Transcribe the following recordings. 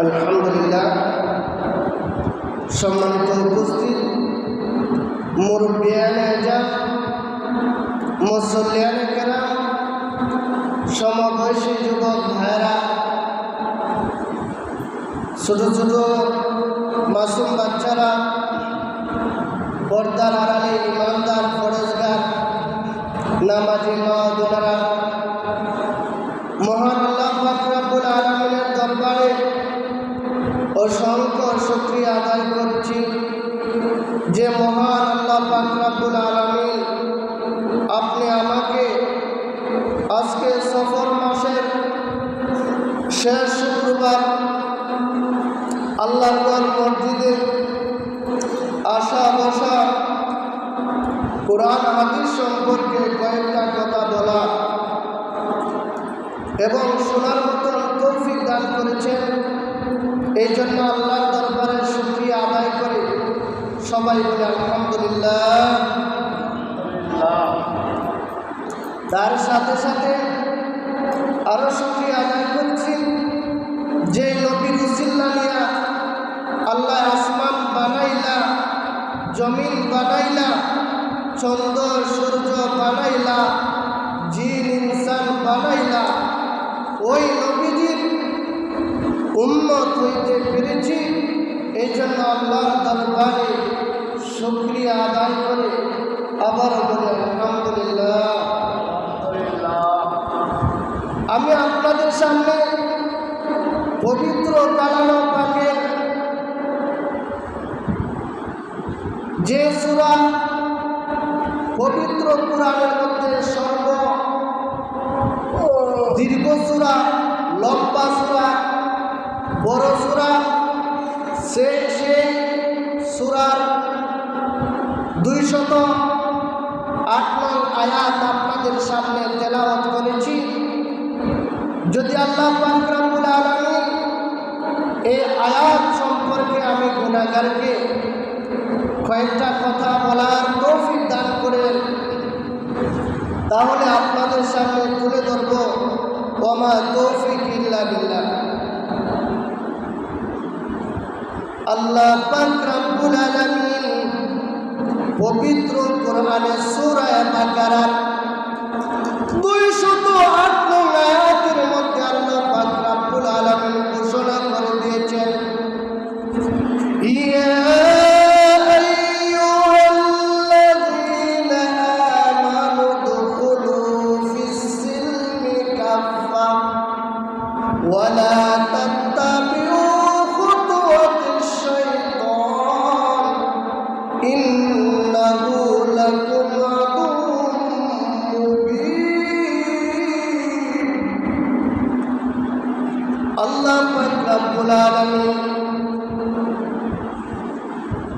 আলহামদুলিল্লাহ, সম্মানিত উপস্থিত মুরব্বিয়ানে কেরাম সমবয়সী যুবক ভাইরা ছোট ছোট মাসুম বাচ্চারা, পর্দার আড়ালে ইমানদার ফরজগার আল্লাহর মসজিদে আসা বসা কোরআন হাদিস সম্পর্কে কয়েকটা কথা বলা এবং শোনার মতন তৌফিক দান করেছেন। এই জন্য আল্লাহর দরবারে শুক্রিয়া আদায় করে। সবাই বলে আলহামদুলিল্লাহ। তার সাথে সাথে আরও শুক্রিয়া আদায় করছি। যে নবীর উসিল্লা নিয়া আল্লাহ আসমান বানাইলা, জমিন বানাইলা, চন্দ্র, সূর্য বানাইলা, জিন, ইনসান বানাইলা। ওই নবীজির উন্নত হইতে পেরেছি এই জন্য আল্লাহর দরবারে শুক্রিয়া সুরা পবিত্র পুরাণের মধ্যে সর্ব দীর্ঘ সুরা, লম্বা সুরা, বড় সুরা, সে সেই সুরার দুইশত আট নং আয়াত আপনাদের সামনে তেলাওয়াত করেছি। যদি আল্লাহ পাকরাবুল আলমী এই আয়াত সম্পর্কে আমি গুণাগারকে কয়েকটা কথা বলার তৌফিক দান করেন। তাহলে আপনাদের সামনে তুলে ধরব, ওমা তৌফিক ইল্লা বিল্লাহ। আল্লাহ রব্বুল আলামিন পবিত্র কোরআনে সূরা বাকারা 208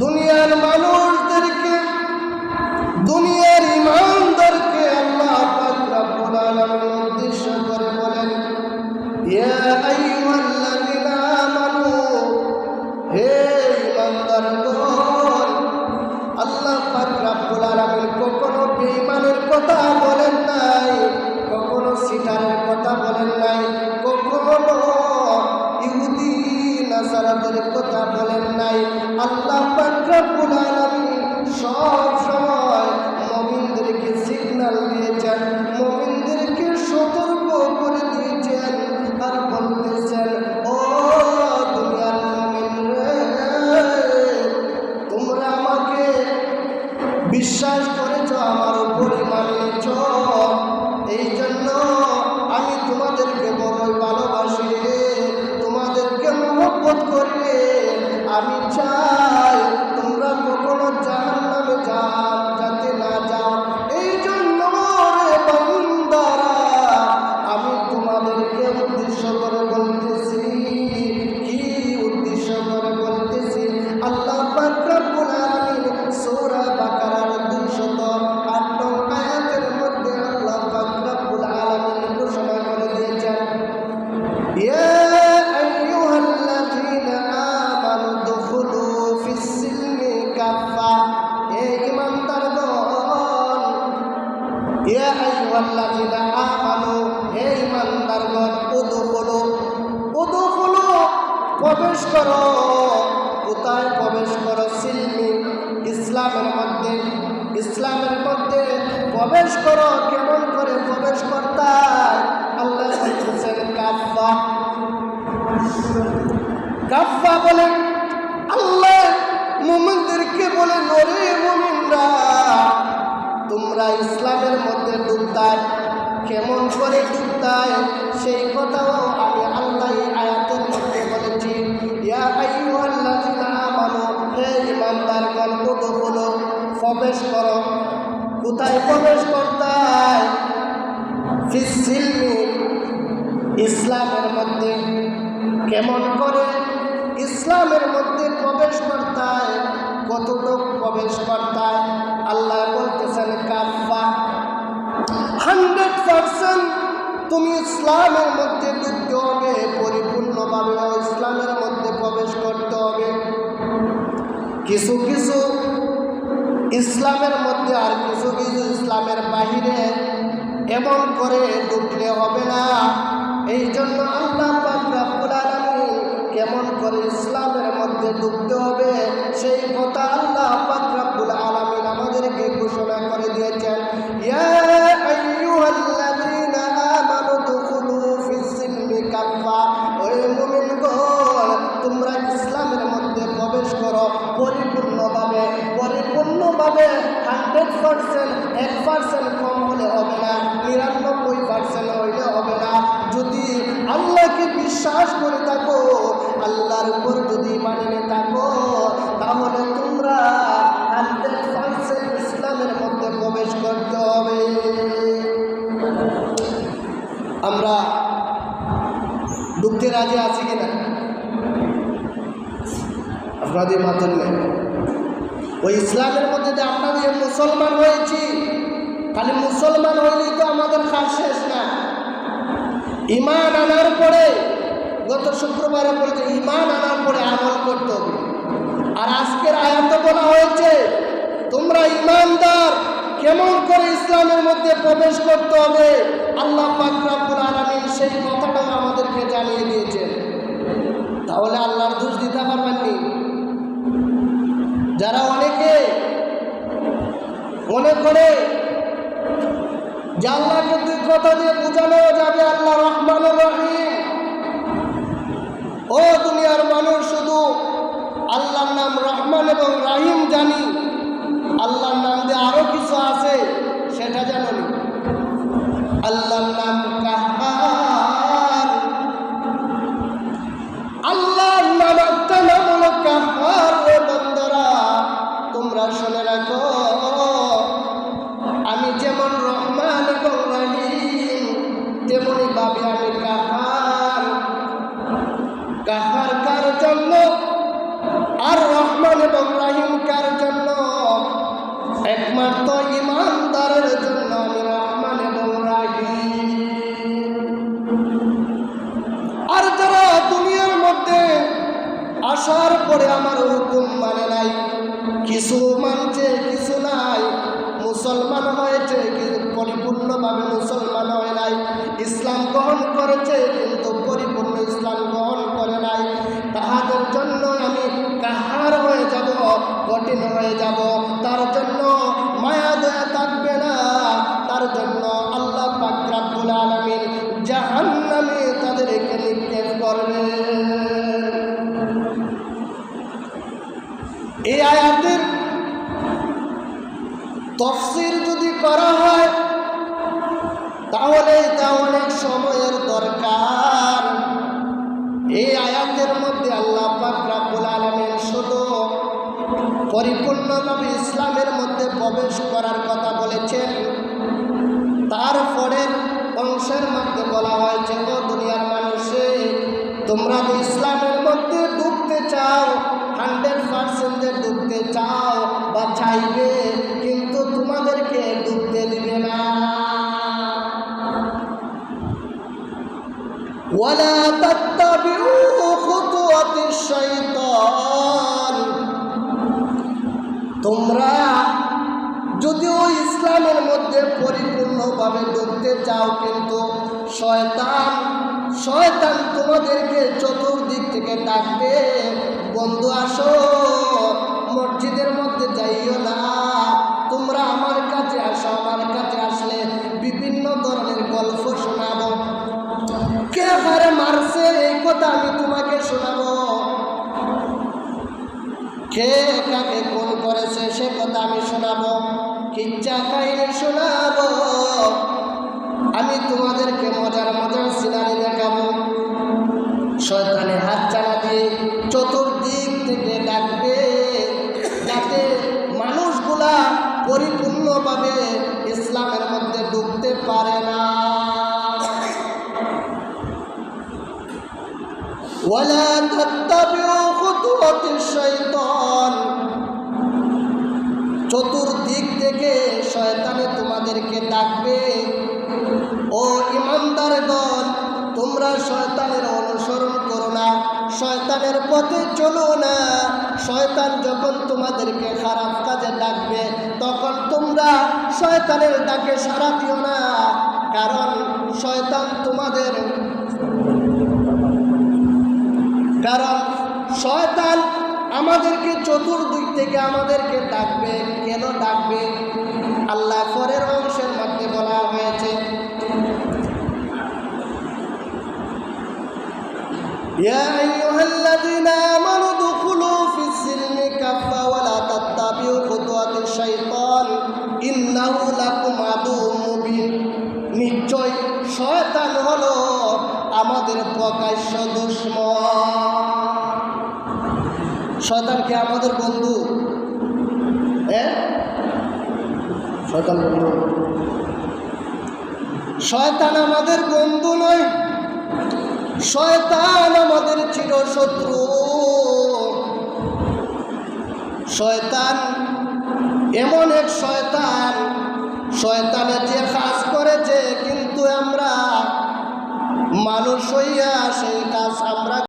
দুনিয়ার মানুষদেরকে দুনিয়ার ইমানদারকে আল্লাহ উদ্দেশ্য করে বলেন ইয়া আল্লাহ প্রবেশ করো। কোথায় প্রবেশ করো? সিলমি ইসলামের মধ্যে। ইসলামের মধ্যে প্রবেশ করো। কেমন করে প্রবেশ করতাম আল্লাহ বলতেছেন কাফা কাফা বলেন, আল্লাহ মুমিনদেরকে বলে নরে মুমিনরা, তোমরা ইসলামের মধ্যে ডুবতায় কেমন করে ডুবতায় সেই কথাও প্রবেশ করো। কোথায় প্রবেশ করতায়? ইসলামের মধ্যে কেমন করে ইসলামের মধ্যে প্রবেশ করতায়? কতটুক প্রবেশ করতায়? আল্লাহ বলতেছেন কাফা হান্ড্রেড পারসেন্ট তুমি ইসলামের মধ্যে ঢুকতে হবে, পরিপূর্ণভাবে ইসলামের মধ্যে প্রবেশ করতে হবে। কিছু কিছু ইসলামের মধ্যে আর কিছু কিছু ইসলামের বাহিরে এমন করে ঢুকলে হবে না। এই জন্য আল্লাহ কেমন করে ইসলামের মধ্যে ঢুকতে হবে, সেই কথা আল্লাহ পাক রব্বুল আলামিন আমাদেরকে ঘোষণা করে দিয়েছেন। তোমরা ইসলামের মধ্যে প্রবেশ করো পরিপূর্ণভাবে। পরিপূর্ণভাবে হান্ড্রেড পার্সেন্ট এক পার্সেন্ট কম হলে হবে না, নিরানব্বই পার্সেন্ট হইলে হবে না। যদি আল্লাহকে বিশ্বাস করে থাকো, আল্লাহর উপর যদি মানে থাকো, তাহলে তোমরা হান্ড্রেড পার্সেন্ট ইসলামের মধ্যে প্রবেশ করতে হবে। আমরা ঢুকতে রাজি আছি কিনা? আপনাদের নেই ওই ইসলামের মধ্যে যে আমরা যে মুসলমান হয়েছি, খালি মুসলমান হইলেই তো আমাদের কাজ শেষ না। ইমান আনার পরে, গত শুক্রবারে বলেছে ইমান আনার পরে আমল করতে হবে। আর আজকের আয়াত বলা হয়েছে, তোমরা ইমানদার কেমন করে ইসলামের মধ্যে প্রবেশ করতে হবে? আল্লাহ পাক রব্বুল আলামিন সেই কথাটাও আমাদেরকে জানিয়ে দিয়েছেন। তাহলে আল্লাহর দোষ দিতে পারবেননি যারা অনেকে মনে করে আল্লাহকে দুই কথা দিয়ে বোঝানো যাবে আল্লাহ রহমান রহিম। ও দুনিয়ার মানুষ, শুধু আল্লাহর নাম রহমান এবং রাহিম জানি, আল্লাহর নাম দিয়ে আরও কিছু আছে, সেটা জানো আল্লাহর নাম পরে আমার হুকুম মানে নাই। কিছু মানছে, কিছু নাই। মুসলমান হয়েছে পরিপূর্ণভাবে মুসলমান হয় নাই। ইসলাম গ্রহণ করেছে, কিন্তু পরিপূর্ণ ইসলাম গ্রহণ করে নাই। তাহাদের জন্য আমি কাহার হয়ে যাব, কঠিন হয়ে যাব। তার জন্য মায়া, দয়া থাকবে না। তার জন্য আল্লাহ পাক রাব্বুল আলামিন জাহান্নামে তাদেরকে নিক্ষেপ করবে এই আয়াতের তফসির যদি করা হয় তাহলে তা অনেক সময়ের দরকার। এই আয়াতের মধ্যে আল্লাহ পাক আলমের শুধু পরিপূর্ণভাবে ইসলামের মধ্যে প্রবেশ করার কথা বলেছেন। তারপরের অংশের মধ্যে বলা হয়েছে, ও দুনিয়ার মানুষে, তোমরা যে চাও বা চাইবে কিন্তু তোমাদেরকে ঢুকতে দিবে না ولا تتبعوا خطوات الشيطان তোমরা যদিও ইসলামের মধ্যে পরিপূর্ণভাবে ঢুকতে চাও কিন্তু শয়তান শয়তান তোমাদেরকে চতুর্দিক থেকে ডাকবে বন্ধু আসো মসজিদের মধ্যে যাইও না। তোমরা আমার কাছে আসো, আমার কাছে আসলে বিভিন্ন ধরনের গল্প শোনাবো। কে হারে মারছে এই কথা আমি তোমাকে শোনাবো? কে কাকে কোন করেছে সে কথা আমি শোনাবো? কিচ্ছা কাহিনী শোনাবো। আমি তোমাদেরকে মজার মজার সিনারি দেখাবো। ولا تتبعوا خطوات الشيطان চতুর্দিক থেকে শয়তানে তোমাদেরকে ডাকবে ও ইমানদারগণ তোমরা শয়তানের অনুসরণ করো না শয়তানের পথে চলো না শয়তান যখন তোমাদেরকে খারাপ কাজে ডাকবে তখন তোমরা শয়তানের ডাকে সাড়া দিও না কারণ শয়তান তোমাদের কারণ শয়তান আমাদেরকে চতুর্দিক থেকে আমাদেরকে ডাকবে কেন ডাকবে আল্লাহ পরের অংশের মধ্যে বলা হয়েছে يا أيها الذين آمنوا ادخلوا في السلم كافة ولا تتبعوا خطوات الشيطان إنه لكم عدو مبين নিশ্চয় শয়তান হলো আমাদের প্রকাশ্য দুশ্মন। শয়তান কি আমাদের বন্ধু? হ্যাঁ শয়তান বন্ধু। শয়তান আমাদের বন্ধু নয়। শয়তান আমাদের চিরশত্রু। শয়তান, এমন এক শয়তান, শয়তানের যে কাজ করেছে, কিন্তু আমরা মানুষ হইয়া সেই কাজ